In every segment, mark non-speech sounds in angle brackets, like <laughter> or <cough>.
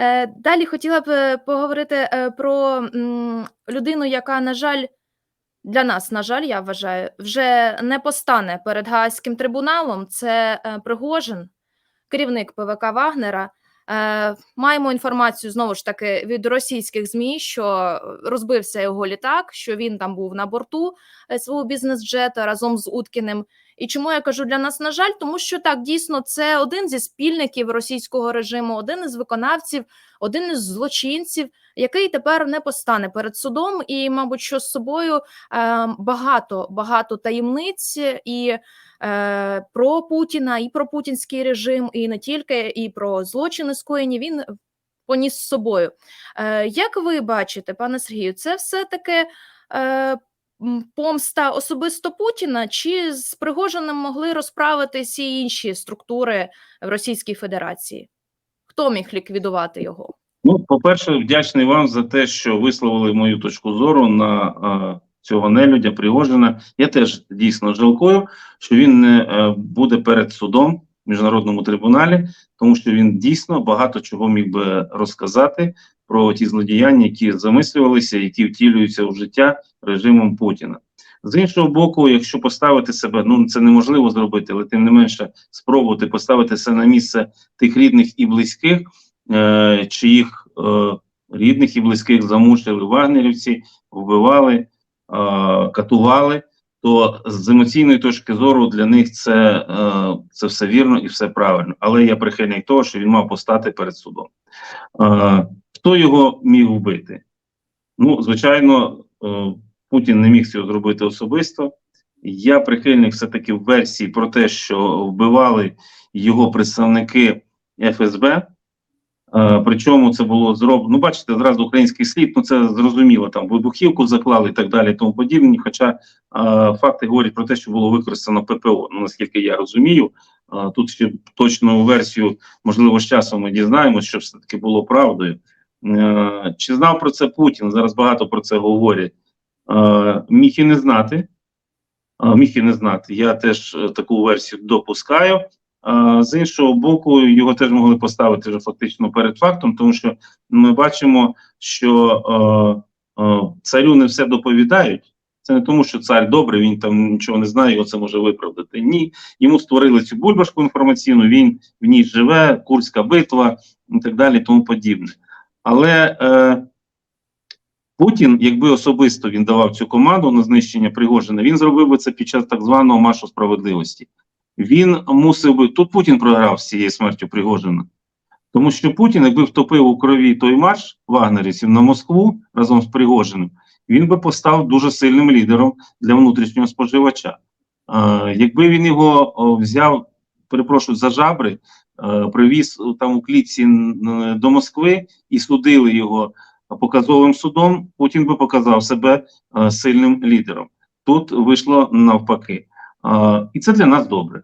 Е, далі хотіла б е, поговорити е, про людину, яка, на жаль, для нас, на жаль, я вважаю, вже не постане перед Гаазьким трибуналом. Це Пригожин, керівник ПВК Вагнера. Маємо інформацію знову ж таки від російських змі, що розбився його літак, що він там був на борту свого бізнес-джета разом з Уткіним. І чому я кажу для нас, на жаль, тому що так дійсно це один зі спільників російського режиму, один із виконавців, один із злочинців, який тепер не постане перед судом, і, мабуть, що з собою е, багато багато таємниць і е, про Путіна, і про путінський режим, і не тільки, і про злочини скоєні він поніс з собою. Е, Як ви бачите, пане Сергію, це все таки. Помста особисто Путіна, чи з Пригожиним могли розправитись і інші структури в Російській Федерації? Хто міг ліквідувати його? Ну, по-перше, вдячний вам за те, що висловили мою точку зору на е, цього нелюдя Пригожина. Я теж дійсно жалкую, що він не е, буде перед судом в міжнародному трибуналі, тому що він дійсно багато чого міг би розказати про ті злодіяння, які замислювалися, які втілюються у життя режимом Путіна. З іншого боку, якщо поставити себе, ну це неможливо зробити, але тим не менше спробувати поставитися на місце тих рідних і близьких, е, чиїх е, рідних і близьких замучили вагнерівці, вбивали, е, катували, то з емоційної точки зору для них це, е, це все вірно і все правильно. Але я прихильник того, що він мав постати перед судом. Хто його міг вбити? Ну, звичайно, е, Путін не міг цього зробити особисто. Я прихильник все-таки версії про те, що вбивали його представники ФСБ. Е, причому це було зроблено. Ну, бачите, зразу український слід, ну це зрозуміло, там вибухівку заклали і так далі, тому подібне. Хоча е, факти говорять про те, що було використано ППО. Ну наскільки я розумію, тут ще точну версію, можливо, з часом ми дізнаємося, що все таки було правдою. Е, чи знав про це Путін? Зараз багато про це говорять. Е, міг і не знати. Е, міг і не знати. Я теж таку версію допускаю. З іншого боку, його теж могли поставити вже фактично перед фактом, тому що ми бачимо, що царю не все доповідають. Це не тому, що цар добрий, він там нічого не знає, його це може виправдати. Ні, йому створили цю бульбашку інформаційну, він в ній живе, Курська битва і так далі, тому подібне. Але е, Путін, якби особисто він давав цю команду на знищення Пригожина, він зробив би це під час так званого маршу справедливості. Він мусив би тут Путін програв з цією смертю Пригожина, тому що Путін, якби втопив у крові той марш вагнерівців на Москву разом з Пригожиним, він би постав дуже сильним лідером для внутрішнього споживача. Е, якби він його взяв, перепрошую, за жабри, привіз там у клітці до Москви і судили його показовим судом, Путін би показав себе е, сильним лідером. Тут вийшло навпаки. І це для нас добре.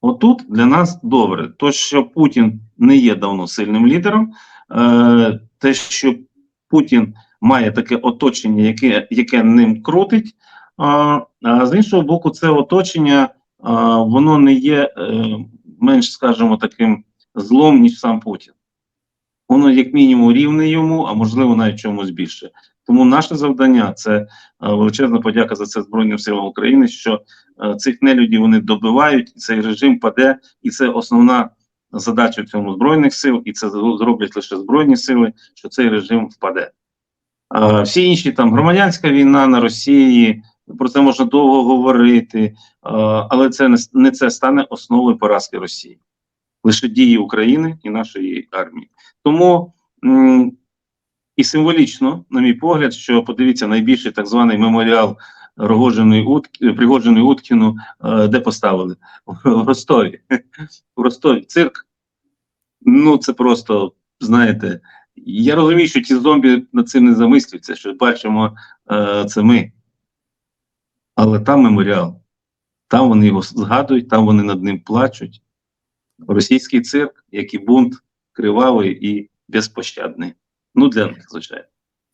Отут для нас добре. То, що Путін не є давно сильним лідером, е, те, що Путін має таке оточення, яке яке ним крутить, а, а з іншого боку, це оточення а, воно не є е, менш, скажімо, таким злом, ніж сам Путін. Воно, як мінімум, рівне йому, а можливо, навіть чомусь більше. Тому наше завдання це е, величезна подяка за це Збройним силам України, що е, цих нелюдів вони добивають, і цей режим паде, і це основна задача в цьому збройних сил, і це зроблять лише збройні сили, що цей режим впаде. Е, всі інші там громадянська війна на Росії, про це можна довго говорити, е, але це не, це стане основою поразки Росії, лише дії України і нашої армії. Тому і символічно, на мій погляд, що подивіться найбільший так званий меморіал Пригоженої Уткіну, е, де поставили в Ростові. В Ростові цирк. Ну це просто знаєте. Я розумію, що ті зомбі над цим не замислюються, що бачимо е, це ми. Але там меморіал, там вони його згадують, там вони над ним плачуть. Російський цирк, як і бунт, кривавий і безпощадний. Ну, для них, звичайно.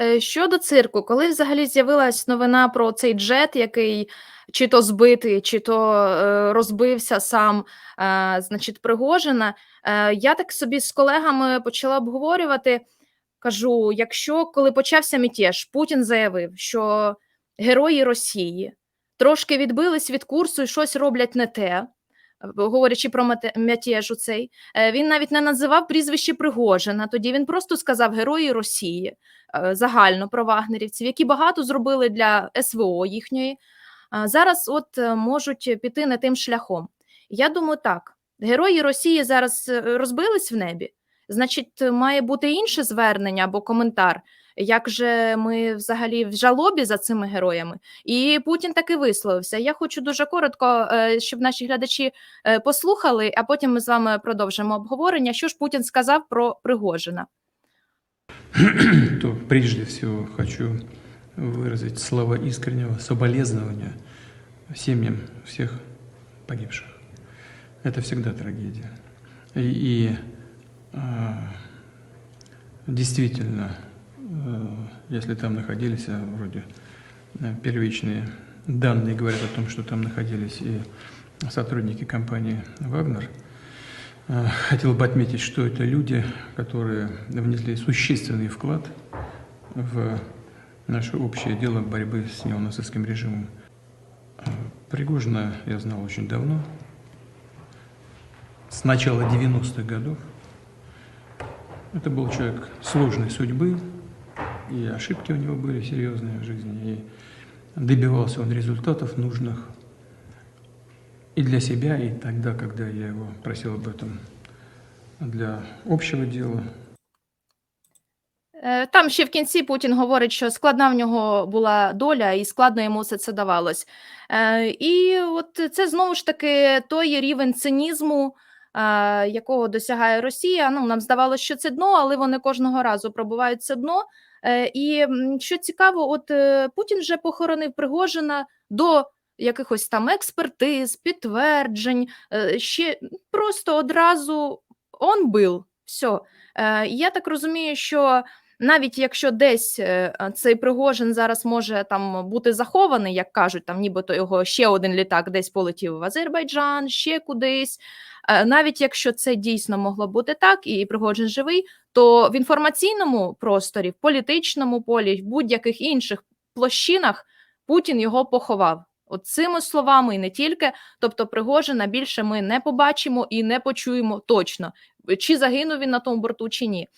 Е, Щодо цирку, коли взагалі з'явилась новина про цей джет, який чи то збитий, чи то е, розбився сам, е, значить, Пригожина, е, я так собі з колегами почала обговорювати. Кажу: якщо коли почався мятеж, Путін заявив, що герої Росії трошки відбились від курсу і щось роблять не те, говорячи про мете- мятеж у цей, е, він навіть не називав прізвище Пригожина. Тоді він просто сказав герої Росії е, загально про вагнерівців, які багато зробили для СВО їхньої. Зараз от е, можуть піти не тим шляхом. Я думаю, так. Герої Росії зараз розбились в небі. Значить, має бути інше звернення або коментар Як же ми взагалі в жалобі за цими героями? І Путін таки висловився. Я хочу дуже коротко, е, щоб наші глядачі е, послухали, а потім ми з вами продовжимо обговорення. Що ж Путін сказав про Пригожина? <clears throat> то прежде всего хочу выразить слова искреннего соболезнования семьям всех погибших. Это всегда трагедия. И, и, а, действительно, э, если там находились, а вроде э, первичные данные говорят о том, что там находились и сотрудники компании «Вагнер», Э, Хотел бы отметить, что это люди, которые внесли существенный вклад в наше общее дело борьбы с неонацистским режимом. Э, Пригожина я знал очень давно, с начала 90-х годов. Это был человек сложной судьбы, и ошибки у него были серьезные в жизни, и добивался он результатов нужных и для себя, и тогда, когда я его просил об этом для общего дела. Е, Там ще в кінці Путін говорить, що складна в нього була доля, і складно йому все це давалось. Е, І от це знову ж таки той рівень цинізму, е, якого досягає Росія. Ну, нам здавалося, що це дно, але вони кожного разу пробувають це дно. Е, І що цікаво, от е, Путін вже похоронив Пригожина до якихось там експертиз, підтверджень, е, ще просто одразу он бил. Все. Я так розумію, що навіть якщо десь цей Пригожин зараз може там бути захований, як кажуть, там нібито його ще один літак десь полетів в Азербайджан, ще кудись. Навіть якщо це дійсно могло бути так, і Пригожин живий, то в інформаційному просторі, в політичному полі, в будь-яких інших площинах Путін його поховав. От цими словами і не тільки. Тобто, Пригожина більше ми не побачимо і не почуємо точно, чи загинув він на тому борту, чи ні.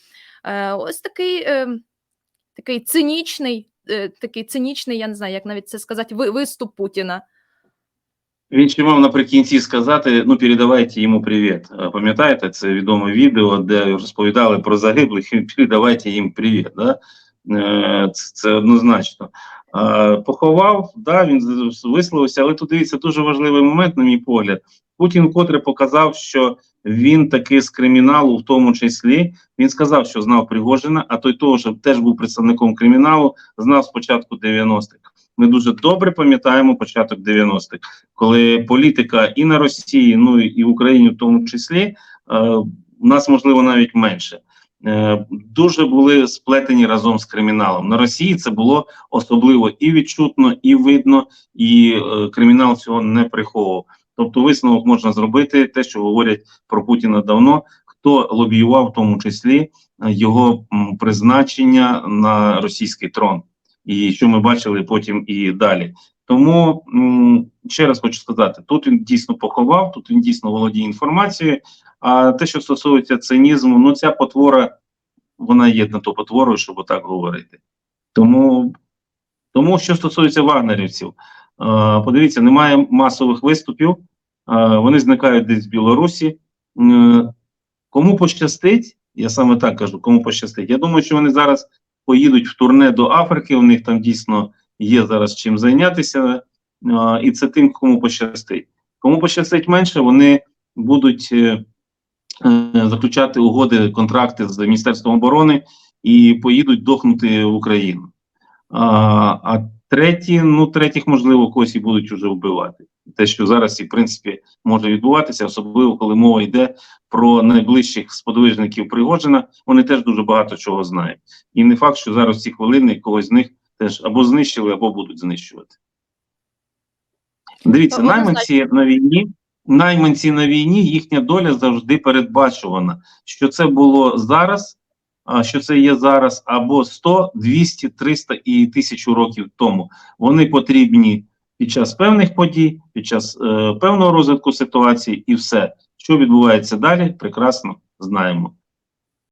Е, ось такий, е, такий цинічний, е, такий цинічний, я не знаю, як навіть це сказати, виступ Путіна. Він ще мав наприкінці сказати: ну передавайте йому привіт. Е, Пам'ятаєте, це відоме відео, де розповідали про загиблих, передавайте їм привіт. Да? Е, Це, однозначно. Е, Поховав, да, він висловився, але тут дивіться дуже важливий момент, на мій погляд. Путін котре показав, що він таки з криміналу, в тому числі, він сказав, що знав Пригожина, а той що теж був представником криміналу, знав спочатку 90-х. Ми дуже добре пам'ятаємо початок 90-х, коли політика і на Росії, ну і в Україні в тому числі, е, у нас можливо навіть менше. Е, дуже були сплетені разом з криміналом. На Росії це було особливо і відчутно, і видно, і е, кримінал цього не приховував. Тобто, висновок можна зробити те, що говорять про Путіна давно. Хто лобіював в тому числі е, його призначення на російський трон, і що ми бачили потім і далі. Тому ще раз хочу сказати: тут він дійсно поховав, тут він дійсно володіє інформацією. А те, що стосується цинізму, ну ця потвора, вона є на то потворою, щоб отак говорити. Тому, тому що стосується вагнерівців, подивіться, немає масових виступів, вони зникають десь в Білорусі. Кому пощастить, я саме так кажу, кому пощастить. Я думаю, що вони зараз поїдуть в турне до Африки. У них там дійсно є зараз чим зайнятися, і це тим, кому пощастить. Кому пощастить менше, вони будуть е, е, заключати угоди, контракти з Міністерством оборони і поїдуть дохнути в Україну. А треті, ну третіх, можливо, когось і будуть вже вбивати. те, що зараз і в принципі може відбуватися, особливо коли мова йде про найближчих сподвижників Пригожина, вони теж дуже багато чого знають. І не факт, що зараз ці хвилини когось з них теж або знищили, або будуть знищувати. Дивіться, найманці на війні, найманці на війні, їхня доля завжди передбачувана. Що це було зараз, що це є зараз, або 100, 200, 300 і 1000 років тому. Вони потрібні під час певних подій, під час е, певного розвитку ситуації, і все, що відбувається далі, прекрасно знаємо.